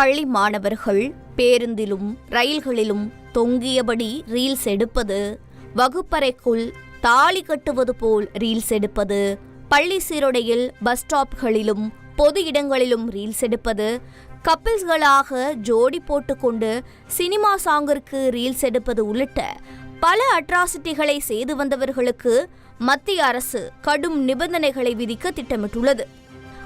பள்ளி மாணவர்கள் பேருந்திலும் ரயில்களிலும் தொங்கியபடி ரீல்ஸ் எடுப்பது வகுப்பறைக்குள் தாலி கட்டுவது போல் ரீல்ஸ் எடுப்பது பள்ளி சீருடையில் பஸ் ஸ்டாப்களிலும் பொது இடங்களிலும் ரீல்ஸ் எடுப்பது கப்பிள்ஸ்களாக ஜோடி போட்டுக்கொண்டு சினிமா சாங்கிற்கு ரீல்ஸ் எடுப்பது உள்ளிட்ட பல அட்ராசிட்டிகளை செய்து வந்தவர்களுக்கு மத்திய அரசு கடும் நிபந்தனைகளை விதிக்க திட்டமிட்டுள்ளது.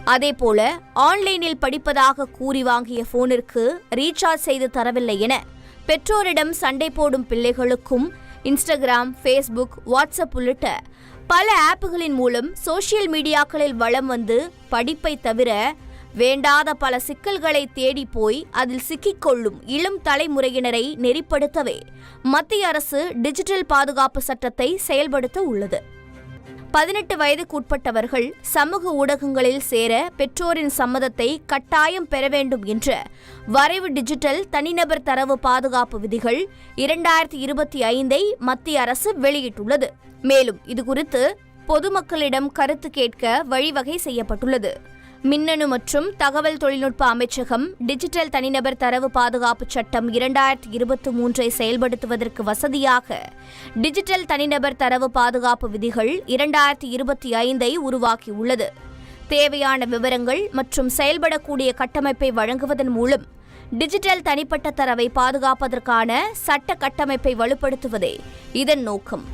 அதேபோல ஆன்லைனில் படிப்பதாக கூறி வாங்கிய போனிற்கு ரீசார்ஜ் செய்து தரவில்லை என பெற்றோரிடம் சண்டை போடும் பிள்ளைகளுக்கும் இன்ஸ்டாகிராம் ஃபேஸ்புக் வாட்ஸ்அப் உள்ளிட்ட பல ஆப்புகளின் மூலம் சோஷியல் மீடியாக்களில் வலம் வந்து படிப்பை தவிர வேண்டாத பல சிக்கல்களை தேடி போய் அதில் சிக்கிக்கொள்ளும் இளம் தலைமுறையினரை நெறிப்படுத்தவே மத்திய அரசு டிஜிட்டல் பாதுகாப்பு சட்டத்தை செயல்படுத்த உள்ளது. பதினெட்டு வயதுக்குட்பட்டவர்கள் சமூக ஊடகங்களில் சேர பெற்றோரின் சம்மதத்தை கட்டாயம் பெற வேண்டும் என்ற வரைவு டிஜிட்டல் தனிநபர் தரவு பாதுகாப்பு விதிகள் இரண்டாயிரத்தி இருபத்தி ஐந்தை மத்திய அரசு வெளியிட்டுள்ளது. மேலும் இதுகுறித்து பொதுமக்களிடம் கருத்து கேட்க வழிவகை செய்யப்பட்டுள்ளது. மின்னணு மற்றும் தகவல் தொழில்நுட்ப அமைச்சகம் டிஜிட்டல் தனிநபர் தரவு பாதுகாப்பு சட்டம் இரண்டாயிரத்தி இருபத்தி மூன்றை செயல்படுத்துவதற்கு வசதியாக டிஜிட்டல் தனிநபர் தரவு பாதுகாப்பு விதிகள் இரண்டாயிரத்தி இருபத்தி ஐந்தை உருவாக்கியுள்ளது. தேவையான விவரங்கள் மற்றும் செயல்படக்கூடிய கட்டமைப்பை வழங்குவதன் மூலம் டிஜிட்டல் தனிப்பட்ட தரவை பாதுகாப்பதற்கான சட்ட கட்டமைப்பை வலுப்படுத்துவதே இதன் நோக்கம்.